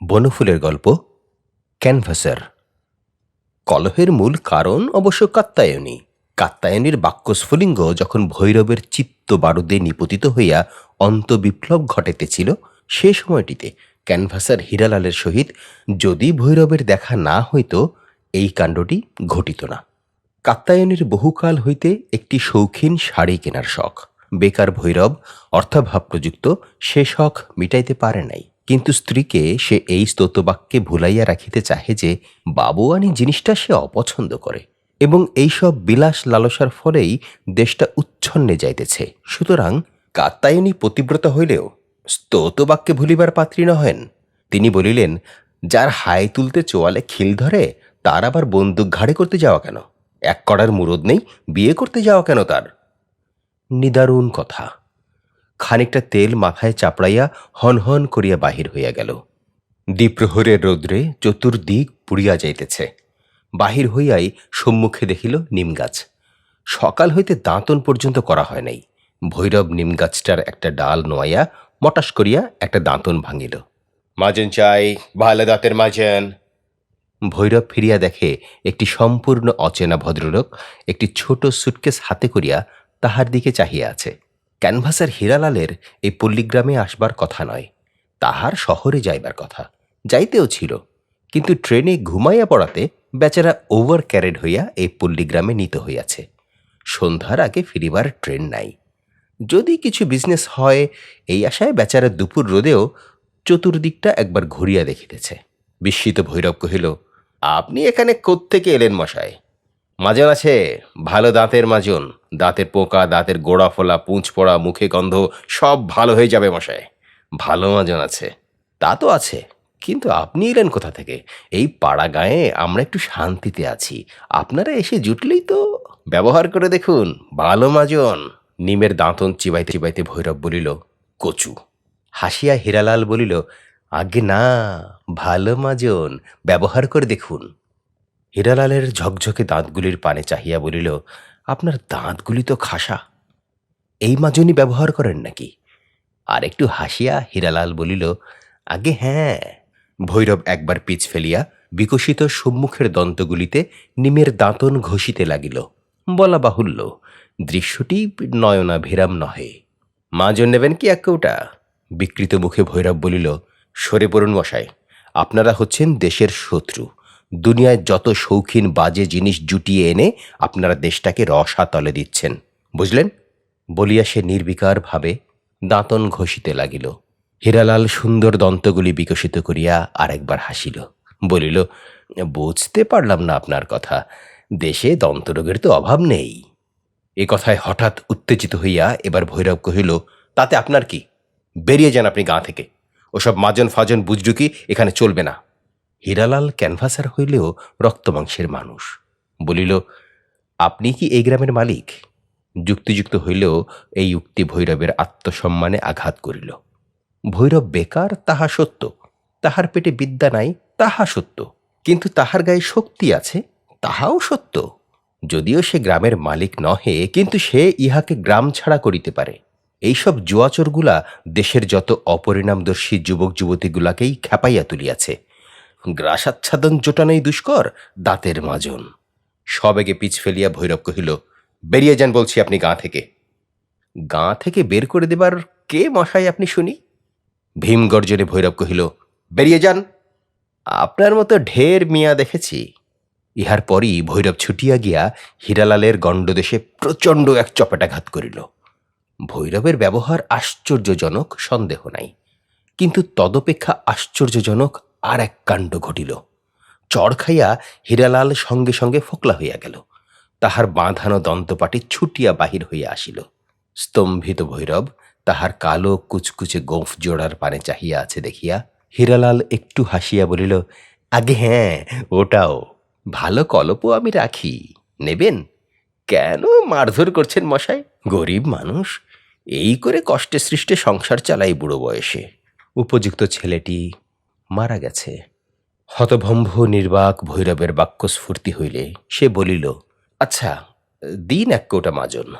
বনফুলের গল্প, ক্যানভাসার। কলহের মূল কারণ অবশ্য কাত্তায়নী কাত্তায়নীর বাক্যস্ফুলিঙ্গ যখন ভৈরবের চিত্ত বারুদে নিপতিত হইয়া অন্তবিপ্লব ঘটাইতেছিল সে সময়টিতে ক্যানভাসার হীরালালের সহিত যদি ভৈরবের দেখা না হইত, এই কাণ্ডটি ঘটিত না। কাত্তায়নীর বহুকাল হইতে একটি শৌখিন শাড়ি কেনার শখ। বেকার ভৈরব অর্থাভাব প্রযুক্ত সে শখ মিটাইতে পারে নাই। কিন্তু স্ত্রীকে সে এই স্তোতবাক্যে ভুলাইয়া রাখিতে চাহে যে বাবুয়ানি জিনিসটা সে অপছন্দ করে এবং এইসব বিলাস লালসার ফলেই দেশটা উচ্ছন্নে যাইতেছে। সুতরাং কাত্তায়নী পতিব্রতা হইলেও স্তোতবাক্যে ভুলিবার পাত্রী নহেন। তিনি বলিলেন, যার হাই তুলতে চোয়ালে খিল ধরে, তার আবার বন্দুক ঘাড়ে করতে যাওয়া কেন? এক কড়ার মুরদ নেই, বিয়ে করতে যাওয়া কেন তার? নিদারুণ কথা। খানিকটা তেল মাথায় চাপড়াইয়া হনহন করিয়া বাহির হইয়া গেল। দ্বীপ্রহরের রৌদ্রে চতুর্দিক পুড়িয়া যাইতেছে। বাহির হইয়াই সম্মুখে দেখিল নিমগাছ। সকাল হইতে দাঁতন পর্যন্ত করা হয় নাই। ভৈরব নিমগাছটার একটা ডাল নোয়াইয়া মটাস করিয়া একটা দাঁতন ভাঙিল। মাজেন চাই, ভালো দাঁতের মাজেন ভৈরব ফিরিয়া দেখে একটি সম্পূর্ণ অচেনা ভদ্রলোক একটি ছোট সুটকেস হাতে করিয়া তাহার দিকে চাহিয়া আছে। ক্যানভাসের হীরালালের এই পল্লীগ্রামে আসবার কথা নয়, তাহার শহরে যাইবার কথা। যাইতেও ছিল, কিন্তু ট্রেনে ঘুমাইয়া পড়াতে বেচারা ওভার ক্যারেড হইয়া এই পল্লীগ্রামে নিত হইয়াছে। সন্ধ্যার আগে ফিরিবার ট্রেন নাই। যদি কিছু বিজনেস হয়, এই আশায় বেচারা দুপুর রোদেও চতুর্দিকটা একবার ঘুরিয়া দেখিতেছে। বিস্মিত ভৈরব কহিল, আপনি এখানে কোত্থেকে এলেন মশাই? মাজন আছে? ভালো দাঁতের মাজন। দাঁতের পোকা, দাঁতের গোড়া ফোলা, পুঁচ পড়া, মুখে গন্ধ, সব ভালো হয়ে যাবে মশাই ভালো মাজন আছে। তা তো আছে। কিন্তু আপনি এলেন কোথা থেকে? এই পাড়া গায়ে আমরা একটু শান্তিতে আছি। আপনারা এসে জুটলেই তো। ব্যবহার করে দেখুন, ভালো মাজন। নিমের দাঁতন চিবাইতে চিবাইতে ভৈরব বলিল, কচু। হাসিয়া হীরালাল বলিল, আগে না, ভালো মাজন। ব্যবহার করে দেখুন। হীরালালের ঝকঝকে দাঁতগুলির পানে চাহিয়া বলিল, আপনার দাঁতগুলি তো খাসা। এই মাজনই ব্যবহার করেন নাকি? আর একটু হাসিয়া হীরালাল বলিল, আগে হ্যাঁ। ভৈরব একবার পিছ ফেলিয়া বিকশিত সম্মুখের দন্তগুলিতে নিমের দাঁতন ঘষিতে লাগিল। বলা বাহুল্য, দৃশ্যটি নয়না নয়নাভিরাম নহে। মাজন নেবেন কি এক কৌটা? বিকৃত মুখে ভৈরব বলিল, সরে পড়ুন মশাই, আপনারা হচ্ছেন দেশের শত্রু। দুনিয়ায় যত শৌখিন বাজে জিনিস জুটিয়ে এনে আপনারা দেশটাকে রসাতলে দিচ্ছেন। বুঝলেন? বলিয়া সে নির্বিকারভাবে দাঁতন ঘষিতে লাগিল। হীরালাল সুন্দর দন্তগুলি বিকশিত করিয়া আরেকবার হাসিল। বলিল, বুঝতে পারলাম না আপনার কথা। দেশে দন্তরোগের তো অভাব নেই। এ কথায় হঠাৎ উত্তেজিত হইয়া এবার ভৈরব কহিল, তাতে আপনার কি? বেরিয়ে যান আপনি গা থেকে। ওসব মাজন ফাজন বুজরুকি এখানে চলবে না। হীরালাল ক্যানভাসার হইলেও রক্তমাংসের মানুষ। বলিল, আপনি কি এই গ্রামের মালিক? যুক্তিযুক্ত হইলেও এই উক্তি ভৈরবের আত্মসম্মানে আঘাত করিল। ভৈরব বেকার, তাহা সত্য। তাহার পেটে বিদ্যা নাই, তাহা সত্য। কিন্তু তাহার গায়ে শক্তি আছে, তাহাও সত্য। যদিও সে গ্রামের মালিক নহে, কিন্তু সে ইহাকে গ্রাম ছাড়া করিতে পারে। এইসব জুয়াচোরগুলা দেশের যত অপরিণামদর্শী যুবক যুবতীগুলাকেই খেপাইয়া তুলিয়াছে। গ্রাসাচ্ছাদন জোটানোই দুষ্কর, দাঁতের মাজন। সবেগে পিছ ফেলিয়া ভৈরব কহিল, বেরিয়ে যান বলছি আপনি গাঁ থেকে। গাঁ থেকে বের করে দেবার কে মশাই আপনি শুনি? ভীম গর্জনে ভৈরব কহিল, বেরিয়ে যান। আপনার মতো ঢের মিয়া দেখেছি। ইহার পরই ভৈরব ছুটিয়া গিয়া হীরালালের গণ্ডদেশে প্রচণ্ড এক চপেটাঘাত করিল। ভৈরবের ব্যবহার আশ্চর্যজনক, সন্দেহ নাই। কিন্তু তদপেক্ষা আশ্চর্যজনক আর এক কাণ্ড ঘটিল। চড় খাইয়া হীরালাল সঙ্গে সঙ্গে ফোকলা হইয়া গেল। তাহার বাঁধানো দন্তপাটি ছুটিয়া বাহির হইয়া আসিল। স্তম্ভিত ভৈরব তাহার কালো কুচকুচে গোঁফ জোড়ার পানে চাহিয়া আছে দেখিয়া হীরালাল একটু হাসিয়া বলিল, আগে হ্যাঁ ওটাও। ভালো কলপও আমি রাখি। নেবেন? কেন মারধর করছেন মশাই? গরিব মানুষ। এই করে কষ্টে সৃষ্টে সংসার চালাই বুড়ো বয়সে। উপযুক্ত ছেলেটি মারা গেছে। হতভম্ব নির্বাক ভৈরবের বাক্যস্ফূর্তি হইলে সে বলিল আচ্ছা দিন এক কোটা মাজন।